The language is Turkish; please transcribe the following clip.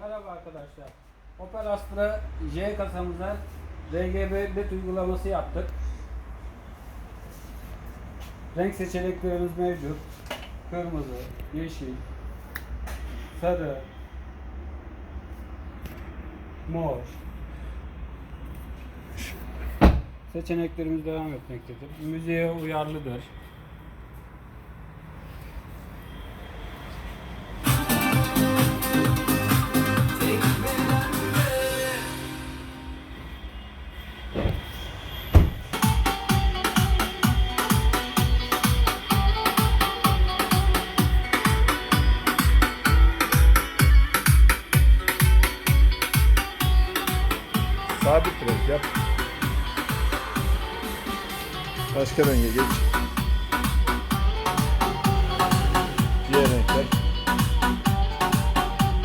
Merhaba arkadaşlar. Opel Astra J kasamıza RGB LED uygulaması yaptık. Renk seçeneklerimiz mevcut. Kırmızı, yeşil, sarı, mor. Seçeneklerimiz devam etmektedir. Müziğe uyarlıdır. Sabit renk yap. Başka renge geç.